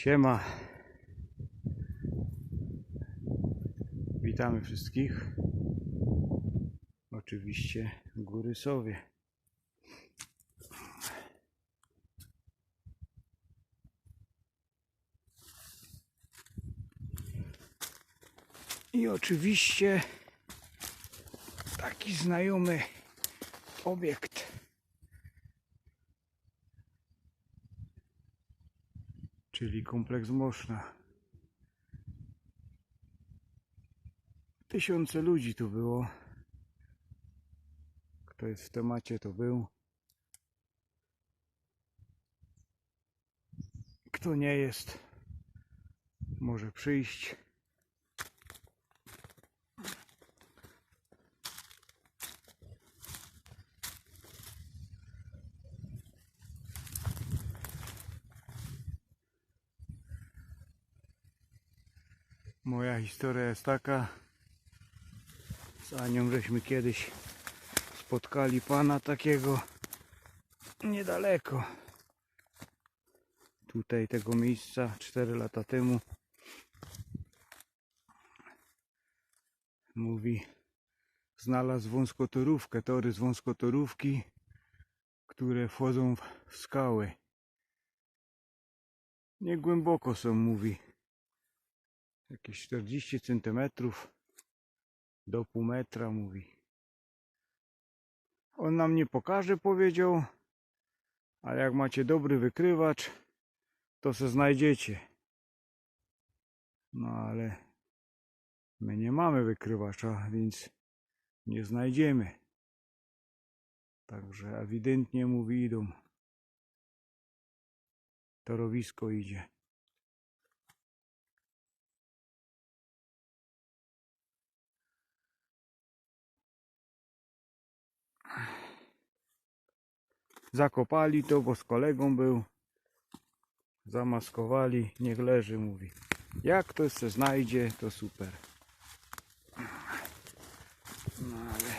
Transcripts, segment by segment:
Siema. Witamy wszystkich. Oczywiście Góry Sowie. I oczywiście taki znajomy obiekt. Czyli kompleks Moszna. Tysiące ludzi tu było. Kto jest w temacie, to był. Kto nie jest, może przyjść. Moja historia jest taka. Z Anią żeśmy kiedyś spotkali pana takiego niedaleko. Tutaj tego miejsca 4 lata temu. Mówi, znalazł wąskotorówkę, tory z wąskotorówki, które wchodzą w skały. Nie głęboko są, mówi jakieś 40 centymetrów do pół metra mówi. On nam nie pokaże, powiedział, ale jak macie dobry wykrywacz, to se znajdziecie. No ale my nie mamy wykrywacza, więc nie znajdziemy. Także ewidentnie mówi idą. Torowisko idzie. Zakopali to, bo z kolegą był. Zamaskowali, niech leży, mówi. Jak ktoś se znajdzie, to super. No ale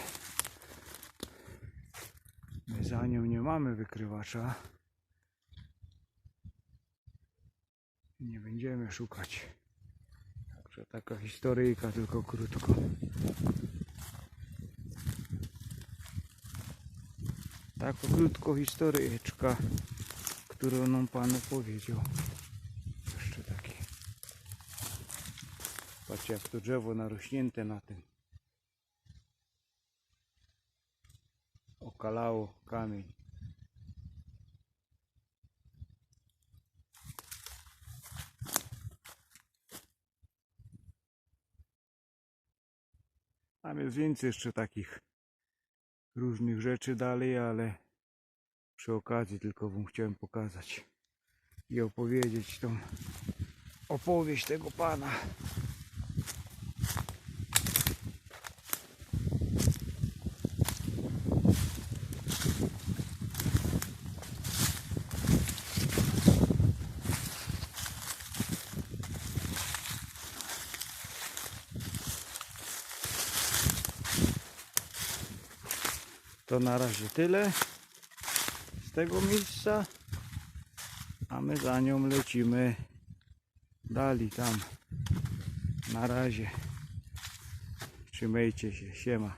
my za nią nie mamy wykrywacza. Nie będziemy szukać. Także taka historyjka, tylko krótko. Tak krótko historyjeczka, którą nam Pan opowiedział. Jeszcze taki. Patrzcie jak to drzewo narośnięte na tym. Okalało kamień. Tam jest więcej jeszcze takich różnych rzeczy dalej, ale przy okazji tylko wam chciałem pokazać i opowiedzieć tą opowieść tego pana. To na razie tyle z tego miejsca, a my za nią lecimy dalej tam. Na razie. Trzymajcie się, siema.